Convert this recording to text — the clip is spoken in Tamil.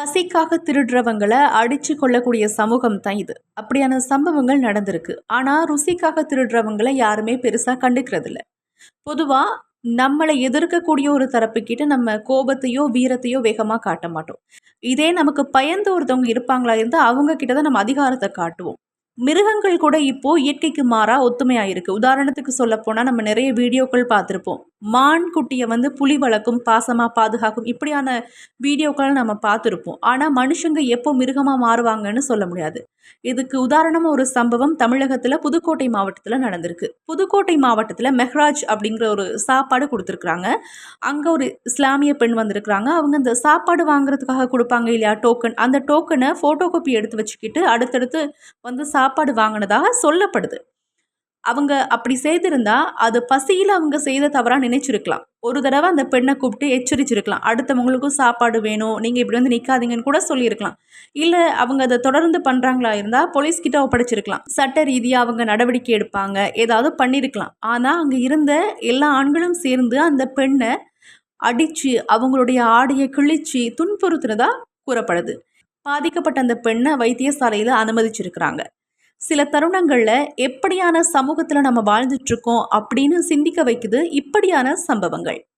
பசிக்காக திருடுறவங்களை அடிச்சு கொள்ளக்கூடிய சமூகம் தான் இது. அப்படியான சம்பவங்கள் நடந்திருக்கு. ஆனால் ருசிக்காக திருடுறவங்களை யாருமே பெருசாக கண்டுக்கிறதில்ல. பொதுவாக நம்மளை எதிர்க்கக்கூடிய ஒரு தரப்புக்கிட்ட நம்ம கோபத்தையோ வீரத்தையோ வேகமாக காட்ட மாட்டோம். இதே நமக்கு பயந்து ஒருத்தவங்க இருப்பாங்களா இருந்தால் அவங்க கிட்ட தான் நம்ம அதிகாரத்தை காட்டுவோம். மிருகங்கள் கூட இப்போ இயற்கைக்கு மாறா ஒத்துமையா இருக்கு உதாரணத்துக்கு சொல்ல போனா நம்ம நிறைய வீடியோக்கள் பார்த்துருப்போம். மான் குட்டியை வந்து புலி வளர்க்கும் பாசமா பாதுகாக்கும் இப்படியான வீடியோக்கள் நம்ம பார்த்துருப்போம். ஆனா மனுஷங்க எப்போ மிருகமா மாறுவாங்கன்னு சொல்ல முடியாது. இதுக்கு உதாரணமாக ஒரு சம்பவம் தமிழகத்துல புதுக்கோட்டை மாவட்டத்துல நடந்திருக்கு. புதுக்கோட்டை மாவட்டத்துல மெஹ்ராஜ் அப்படிங்கிற ஒரு சாப்பாடு கொடுத்துருக்குறாங்க. அங்க ஒரு இஸ்லாமிய பெண் வந்திருக்கிறாங்க. அவங்க இந்த சாப்பாடு வாங்குறதுக்காக கொடுப்பாங்க இல்லையா டோக்கன் அந்த டோக்கனை ஃபோட்டோ காப்பி எடுத்து வச்சுக்கிட்டு அடுத்தடுத்து வந்து சாப்பாடு சாப்பாடு வாங்கினதாக சொல்லப்படுது. அவங்க அப்படி செய்திருந்தா அது பசியில் அவங்க செய்த தவறாக நினைச்சிருக்கலாம். ஒரு தடவை அந்த பெண்ணை கூப்பிட்டு எச்சரிச்சிருக்கலாம். அடுத்தவங்களுக்கும் சாப்பாடு வேணும் நீங்கள் இப்படி வந்து நிற்காதீங்கன்னு கூட சொல்லியிருக்கலாம். இல்லை அவங்க அதை தொடர்ந்து பண்ணுறாங்களா இருந்தால் போலீஸ்கிட்ட ஒப்படைச்சிருக்கலாம். சட்ட ரீதியாக அவங்க நடவடிக்கை எடுப்பாங்க ஏதாவது பண்ணியிருக்கலாம் ஆனால் அங்கே இருந்த எல்லா ஆண்களும் சேர்ந்து அந்த பெண்ணை அடித்து அவங்களுடைய ஆடையை கிழிச்சு துன்புறுத்துனதாக கூறப்படுது. பாதிக்கப்பட்ட அந்த பெண்ணை வைத்தியசாலையில் அனுமதிச்சிருக்கிறாங்க. சில தருணங்களில் எப்படியான சமூகத்தில் நம்ம வாழ்ந்துட்டுருக்கோம் அப்படின்னு சிந்திக்க வைக்குது இப்படியான சம்பவங்கள்.